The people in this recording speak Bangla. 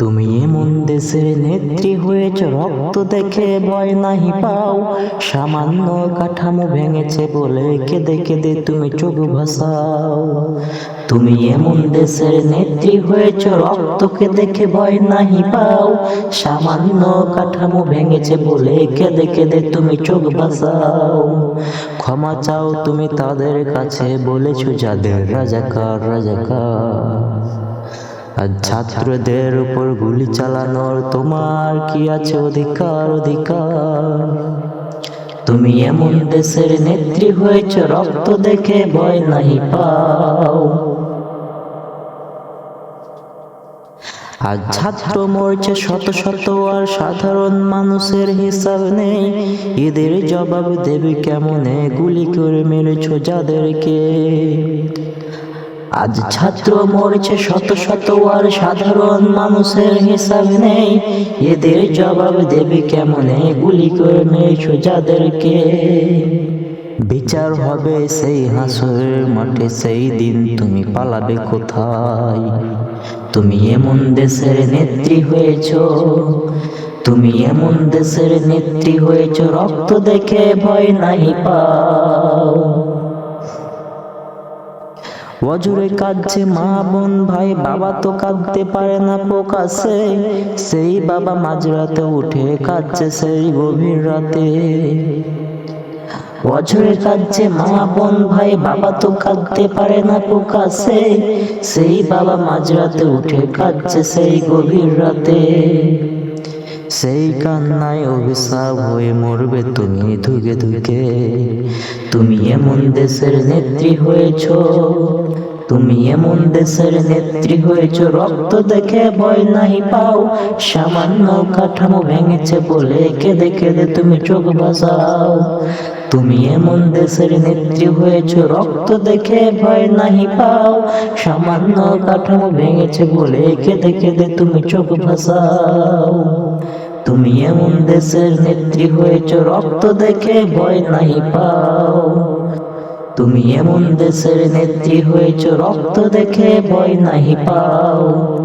তুমি এমন দেশের নেত্রী হয়েছ, রক্ত দেখে ভয় নাহি পাও। সামান্য কাঠামো ভেঙেছে বলে কেঁদে কেঁদে তুমি চোখ ভাসাও। তুমি এমন দেশের নেত্রী হয়েছ, রক্তকে দেখে ভয় নাহি পাও। সামান্য কাঠামো ভেঙেছে বলে কেঁদে কেঁদে তুমি চোখ ভাসাও। ক্ষমা চাও তুমি তাদের কাছে, বলেছ যাদের রাজাকার রাজাকার। ছাত্রদের উপর গুলি চালানোর তোমার কি আছে অধিকার অধিকার? তুমি এমন দেশের নেত্রী হয়েছ, রক্ত দেখে ভয় নাহি পাও। আর ছাত্র মরছে শত শত আর সাধারণ মানুষের হিসাব নেই। এদের জবাব দেবে কেমনে? গুলি করে মেরেছ যাদেরকে। আজ ছাত্র মরছে শত শত আর সাধারণ মানুষের হিসাব নেই। এদের জবাব দেবে কেমনে? গুলি করে মেরেছো যাদেরকে। বিচার হবে সেই হাসরের মাঠে, সেই দিন তুমি পালাবে কোথায়? তুমি এমন দেশের নেত্রী হয়েছ। তুমি এমন দেশের নেত্রী হয়েছ, রক্ত দেখে ভয় নাই অজুরে কাঁদছে মা বোন ভাই, বাবা তো কাঁদতে পারে না প্রকাশে। সেই বাবা মাঝরাতে উঠে কাঁদছে সেই গভীর রাতে। অজরে কাঁদছে মা বোন ভাই, বাবা তো কাঁদতে পারে না প্রকাশে। সেই বাবা মাঝরাতে উঠে কাঁদছে সেই গভীর রাতে। সেই কান্নায় অভিশাপ হয়ে মরবে তুমি ধুকে ধুকে। তুমি এমন দেশের নেত্রী হয়েছ, তুমি এমন দেশের নেত্রী হয়েছ, রক্ত দেখে ভয় নাই পাও, সামান্য কাঠামো ভেঙেছে বলে কেঁদে কেঁদে তুমি চোখ বাসাও তুমি এমন দেশের নেত্রী হয়েছ, রক্ত দেখে ভয় নাহি পাও, সামান্য কাঠামো ভেঙেছে বলে কেঁদে কেঁদে তুমি চোখ ভাসাও তুমি এমন দেশের নেত্রী হয়েছ, রক্ত দেখে ভয় নাই পাও। তুমি এমন দেশের নেত্রী হয়েছ, রক্ত দেখে ভয় নাই পাও।